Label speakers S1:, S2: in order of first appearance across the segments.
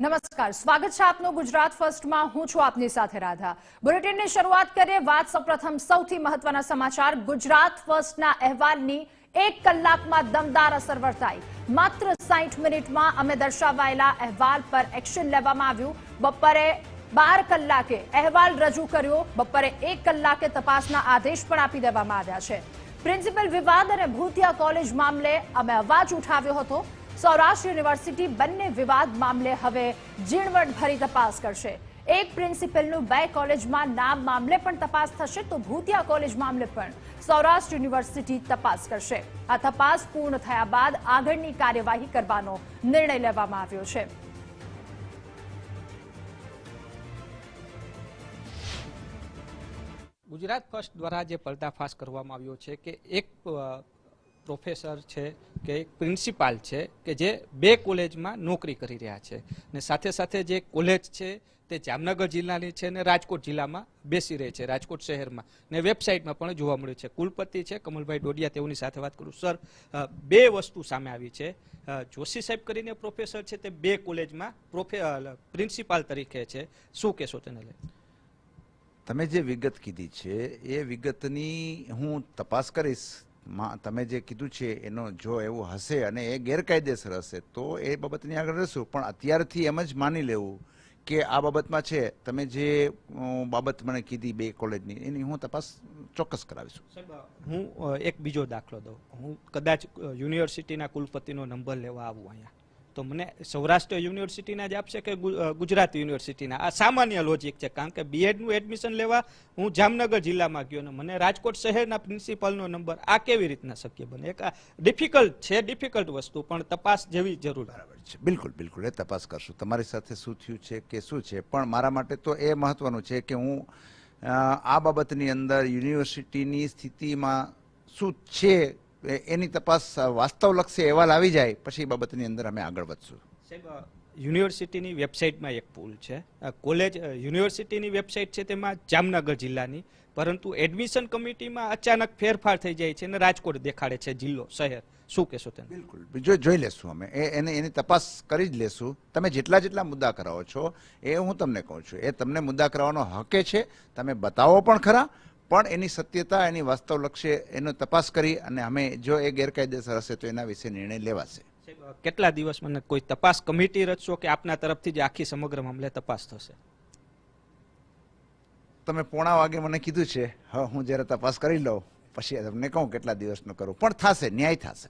S1: નમસ્કાર. સ્વાગત છે આપનું ગુજરાત ફર્સ્ટમાં. હું છું આપની સાથે રાધા. બુલેટિનની શરૂઆત કરીએ વાત સૌપ્રથમ સૌથી મહત્વના સમાચાર. ગુજરાત ફર્સ્ટના અહેવાલની એક કલાકમાં દમદાર અસર વર્તાઈ. માત્ર સાઠ મિનિટમાં અમે દર્શાવાયેલા અહેવાલ પર એક્શન લેવામાં આવ્યું. બપોરે બાર કલાકે અહેવાલ રજૂ કર્યો. બપોરે એક કલાકે તપાસના આદેશ પણ આપી દેવામાં આવ્યા છે. પ્રિન્સિપલ વિવાદ અને ભૂતિયા કોલેજ મામલે અમે અવાજ ઉઠાવ્યો હતો. સૌરાષ્ટ્ર યુનિવર્સિટી બંને વિવાદ મામલે હવે ઝીણવટ ભરી તપાસ કરશે. એક પ્રિન્સિપલનું બે કોલેજમાં નામ મામલે પણ તપાસ થશે તો ભૂતિયા કોલેજ મામલે પણ સૌરાષ્ટ્ર યુનિવર્સિટી તપાસ કરશે. આ તપાસ પૂર્ણ થયા બાદ આગળની કાર્યવાહી કરવાનો નિર્ણય લેવામાં આવ્યો છે.
S2: ગુજરાત ફર્સ્ટ દ્વારા જે પર્દાફાશ કરવામાં આવ્યો છે કે એક પ્રોફેસર છે કે એક પ્રિન્સિપાલ છે કે જે બે કોલેજમાં નોકરી કરી રહ્યા છે. ને સાથે સાથે જે કોલેજ છે તે જામનગર જિલ્લાની છે ને રાજકોટ જિલ્લામાં બેસી રહી છે, રાજકોટ શહેરમાં. ને વેબસાઇટમાં પણ જોવા મળ્યું છે. કુલપતિ છે, કમલભાઈ ડોડિયા, તેઓની સાથે વાત કરું. સર બે વસ્તુ સામે આવી છે. જોશી સાહેબ કરીને પ્રોફેસર છે તે બે કોલેજમાં પ્રોફે પ્રિન્સિપાલ તરીકે છે. શું કહેશો તેને લઈ?
S3: તમે જે વિગત કીધી છે, એ વિગતની હું તપાસ કરીશ. તમે જે કીધું છે, એનો જો એવું હશે અને એ ગેરકાયદેસર હશે, તો એ બાબતની આગળ રહેશું. પણ અત્યારથી એમ જ માની લેવું કે આ બાબતમાં છે, તમે જે બાબત મને કીધી બે કોલેજની, એની હું તપાસ ચોક્કસ કરાવીશું.
S2: હું એક બીજો દાખલો દઉં. હું કદાચ યુનિવર્સિટીના કુલપતિનો નંબર લેવા આવું અહીંયા. તો મને સૌરાષ્ટ્ર યુનિવર્સિટીના જ આપશે કે ગુજરાત યુનિવર્સિટીના? આ સામાન્ય લોજિક છે, કારણ કે બીએડનું એડમિશન લેવા હું જામનગર જિલ્લામાં ગયો ને, મને રાજકોટ શહેરના પ્રિન્સિપાલનો નંબર આ કેવી રીતના શક્ય બને? એક ડિફિકલ્ટ છે ડિફિકલ્ટ વસ્તુ, પણ તપાસ જેવી જરૂર
S3: બરાબર છે. બિલકુલ બિલકુલ, એ તપાસ કરશું. તમારી સાથે શું થયું છે કે શું છે? પણ મારા માટે તો એ મહત્વનું છે કે હું આ બાબતની અંદર યુનિવર્સિટીની સ્થિતિમાં શું છે એની તપાસ વાસ્તવલક્ષી અહેવાલ આવી જાય પછી એ બાબતની અંદર અમે આગળ વધશું.
S2: સાહેબ યુનિવર્સિટીની વેબસાઇટમાં એક પુલ છે. કોલેજ યુનિવર્સિટીની વેબસાઇટ છે તેમાં જામનગર જિલ્લાની પરંતુ એડમિશન કમિટીમાં અચાનક ફેરફાર થઈ જાય છે અને રાજકોટ દેખાડે છે જિલ્લો શહેર. શું કહેશો તમે?
S3: બિલકુલ. જોઈ લેશું અમે. એ એને એની તપાસ કરી જ લેશું. તમે જેટલા જેટલા મુદ્દા કરાવો છો એ હું તમને કહું છું. એ તમને મુદ્દા કરાવવાનો હકે છે. તમે બતાવો પણ ખરા પણ એની સત્યતા એની વાસ્તવલક્ષ્ય એનો તપાસ કરી અને અમે જો એ ગેરકાયદેસર હશે તો એના વિશે નિર્ણય લેવાશે.
S2: કેટલા દિવસ મને કોઈ તપાસ કમિટી રચશો કે આપના તરફથી જ આખી સમગ્ર મામલે તપાસ થશે?
S3: તમે પોણા વાગે મને કીધું છે હા હું જ્યારે તપાસ કરી લઉં પછી તમને કહું કેટલા દિવસનો કરું. પણ થશે ન્યાય થશે.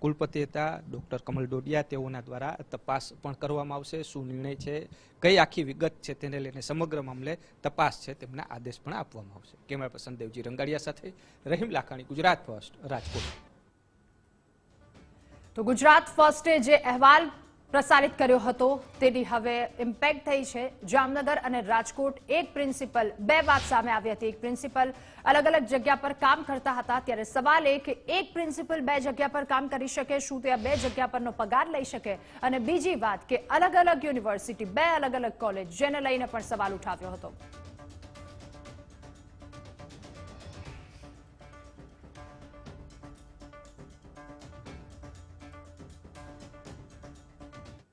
S2: કુલપતિ હતા ડોક્ટર કમલ ડોડિયા. તેઓના દ્વારા તપાસ પણ કરવામાં આવશે, શું નિર્ણય છે, કઈ આખી વિગત છે તેને લઈને સમગ્ર મામલે તપાસ છે તેમના આદેશ પણ આપવામાં આવશે. કેમેરા પર્સન દેવજી રંગાડિયા સાથે રહીમ લાખાણી, ગુજરાત ફર્સ્ટ, રાજકોટ.
S1: તો ગુજરાત ફર્સ્ટે જે અહેવાલ પ્રસારિત કર્યો હતો. તેની હવે ઇમ્પેક્ટ થઈ છે. જામનગર અને રાજકોટ એક પ્રિન્સિપલ બે વાત સામે આવી હતી. એક પ્રિન્સિપલ અલગ અલગ જગ્યા પર કામ કરતા હતા. ત્યારે સવાલ એ કે એક પ્રિન્સિપલ બે જગ્યા પર કામ કરી શકે, શું તે આ બે જગ્યા પરનો પગાર લઈ શકે? અને બીજી વાત કે અલગ અલગ યુનિવર્સિટી બે અલગ અલગ કોલેજ જેને લઈને પણ સવાલ ઉઠાવ્યો હતો.